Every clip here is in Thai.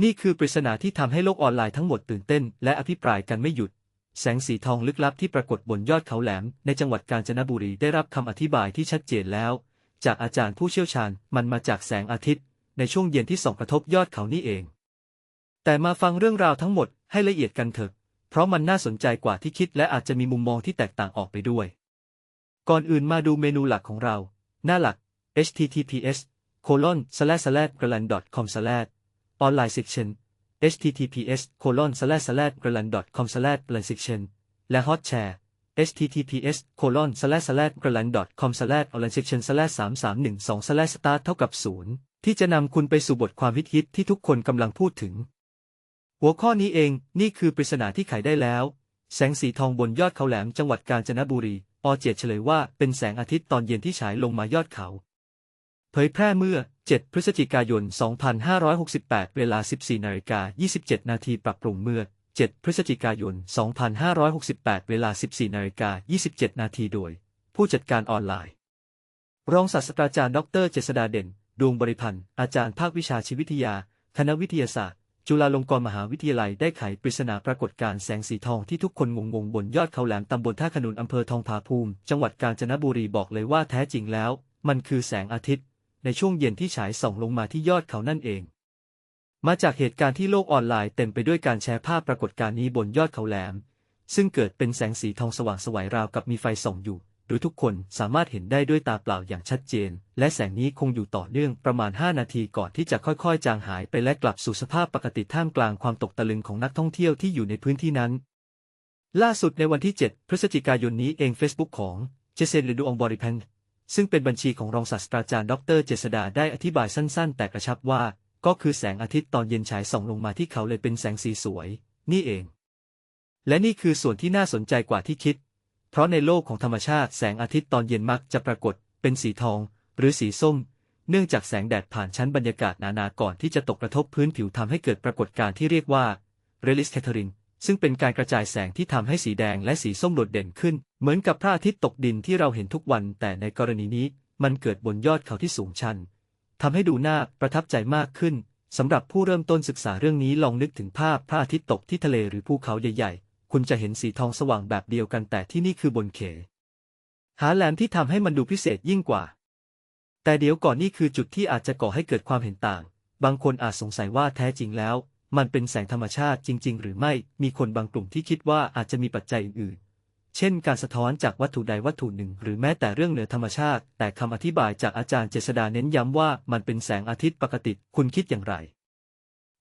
นี่คือปริศนาที่ทำให้โลกออนไลน์ทั้งหมดตื่นเต้น และอภิปรายกันไม่หยุด แสงสีทองลึกลับที่ปรากฏบนยอดเขาแหลม ในจังหวัดกาญจนบุรีได้รับคำอธิบายที่ชัดเจนแล้ว จากอาจารย์ผู้เชี่ยวชาญมันมาจากแสงอาทิตย์ ในช่วงเย็นที่ส่องกระทบยอดเขานี่เอง แต่มาฟังเรื่องราวทั้งหมดให้ละเอียดกันเถอะ เพราะมันน่าสนใจกว่าที่คิด และอาจจะมีมุมมองที่แตกต่างออกไปด้วย ก่อนอื่นมาดูเมนูหลักของเรา หน้าหลัก https colon slash slash g r a n d com slash online section https colon slash slash g r a n d com slash online section และ hot share https colon slash slash g r a n d com slash online section slash 3312 slash start เท่ากับ 0 ที่จะนำคุณไปสู่บทความฮิตๆที่ทุกคนกำลังพูดถึง หัวข้อนี้เองนี่คือปริศนาที่ไขได้แล้ว แสงสีทองบนยอดเขาแหลมจังหวัดกาญจนบุรีอเจตเฉลยว่าเป็นแสงอาทิตย์ตอนเย็นที่ฉายลงมายอดเขา เผยแพร่เมื่อ 7 พฤศจิกายน 2568 เวลา 14นาฬิกา27 นาทีปรับปรุงเมื่อ 7 พฤศจิกายน 2568 เวลา 14นาฬิกา27 นาทีโดย ผู้จัดการออนไลน์ รองศาสตราจารย์ ดร เจษดาเด่น ดวงบริพันธ์ อาจารย์ภาควิชาชีววิทยา คณะวิทยาศาสตร์ จุฬาลงกรณ์มหาวิทยาลัยได้ไขปริศนาปรากฏการณ์แสงสีทองที่ทุกคนงงงๆบนยอดเขาแหลมตำบลท่าขนุนอำเภอทองผาภูมิ จังหวัดกาญจนบุรีบอกเลยว่าแท้จริงแล้ว มันคือแสงอาทิตย์ ในช่วงเย็นที่ฉายส่องลงมาที่ยอดเขานั่นเอง มาจากเหตุการณ์ที่โลกออนไลน์เต็มไปด้วยการแชร์ภาพปรากฏการณ์นี้บนยอดเขาแหลม ซึ่งเกิดเป็นแสงสีทองสว่างสวัยราวกับมีไฟส่องอยู่โดยทุกคนสามารถเห็นได้ด้วยตาเปล่าอย่างชัดเจน และแสงนี้คงอยู่ต่อเนื่องประมาณ 5 นาทีก่อนที่จะค่อยๆ จางหายไปและกลับสู่สภาพปกติท่ามกลางความตกตะลึงของนักท่องเที่ยวที่อยู่ในพื้นที่นั้น ล่าสุดในวันที่ 7 พฤศจิกายนนี้เอง Facebook ของเจเซนเรดูองบริพันธ์ ซึ่งเป็นบัญชีของรองศาสตราจารย์ดร เจษดาได้อธิบายสั้นๆ แต่กระชับว่า ก็คือแสงอาทิตย์ตอนเย็นฉายส่องลงมาที่เขาเลยเป็นแสงสีสวย นี่เอง และนี่คือส่วนที่น่าสนใจกว่าที่คิด เพราะในโลกของธรรมชาติแสงอาทิตย์ตอนเย็นมักจะปรากฏ เป็นสีทอง หรือสีส้ม เนื่องจากแสงแดดผ่านชั้นบรรยากาศนานาก่อนที่จะตกกระทบพื้นผิวทำให้เกิดปรากฏการณ์ที่เรียกว่าเรลิสแคทเทอรินซึ่งเป็นการกระจายแสงที่ทำให้สีแดงและสีส้มโดดเด่นขึ้น เหมือนกับพระอาทิตย์ตกดินที่เราเห็นทุกวัน แต่ในกรณีนี้มันเกิดบนยอดเขาที่สูงชันทำให้ดูน่าประทับใจมากขึ้นสำหรับผู้เริ่มต้นศึกษาเรื่องนี้ลองนึกถึงภาพพระอาทิตย์ตกที่ทะเลหรือภูเขาใหญ่ ๆ คุณจะเห็นสีทองสว่างแบบเดียวกันแต่ที่นี่คือบนเข หาแหลมที่ทำให้มันดูพิเศษยิ่งกว่า แต่เดี๋ยวก่อนนี่คือจุดที่อาจจะก่อให้เกิดความเห็นต่าง บางคนอาจสงสัยว่าแท้จริงแล้ว มันเป็นแสงธรรมชาติจริง ๆ หรือไม่มีคนบางกลุ่มที่คิดว่าอาจจะมีปัจจัยอื่นๆ เช่นการสะท้อนจากวัตถุใดวัตถุหนึ่ง หรือแม้แต่เรื่องเหนือธรรมชาติ แต่คำอธิบายจากอาจารย์เจษดาเน้นย้ำว่ามันเป็นแสงอาทิตย์ปกติ คุณคิดอย่างไร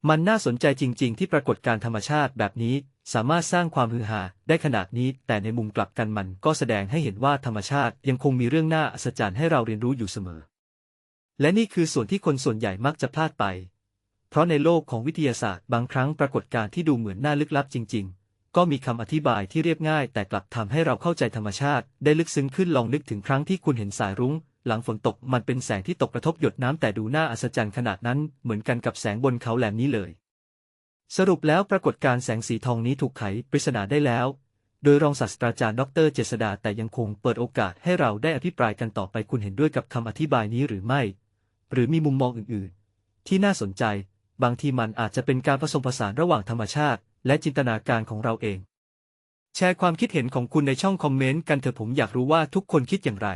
มันน่าสนใจจริง ๆ ที่ปรากฏการธรรมชาติแบบนี้ สามารถสร้างความฮือฮาได้ขนาดนี้ แต่ในมุมกลับกันมันก็แสดงให้เห็นว่าธรรมชาติยังคงมีเรื่องน่าอัศจรรย์ให้เราเรียนรู้อยู่เสมอ และนี่คือส่วนที่คนส่วนใหญ่มักจะพลาดไป เพราะในโลกของวิทยาศาสตร์บางครั้งปรากฏการที่ดูเหมือนน่าลึกลับจริง ๆ ก็มีคำอธิบายที่เรียบง่าย แต่กลับทำให้เราเข้าใจธรรมชาติ ได้ลึกซึ้งขึ้นลองนึกถึงครั้งที่คุณเห็นสายรุ้ง หลังฝนตกมันเป็นแสงที่ตกกระทบหยดน้ำแต่ดูน่าอัศจรรย์ขนาดนั้น เหมือนกันกับแสงบนเขาแหลมนี้เลย สรุปแล้วปรากฏการแสงสีทองนี้ถูกไขปริศนาได้แล้ว โดยรองศาสตราจารย์ดรเจษดาแต่ยังคงเปิดโอกาสให้เราได้อภิปรายกันต่อไปคุณเห็นด้วยกับคำอธิบายนี้หรือไม่ หรือมีมุมมองอื่น ๆ ที่น่าสนใจ บางทีมันอาจจะเป็นการผสมผสานระหว่างธรรมชาติ และจินตนาการของเราเอง แชร์ความคิดเห็นของคุณในช่องคอมเมนต์กันเถอะผมอยากรู้ว่าทุกคนคิดอย่างไร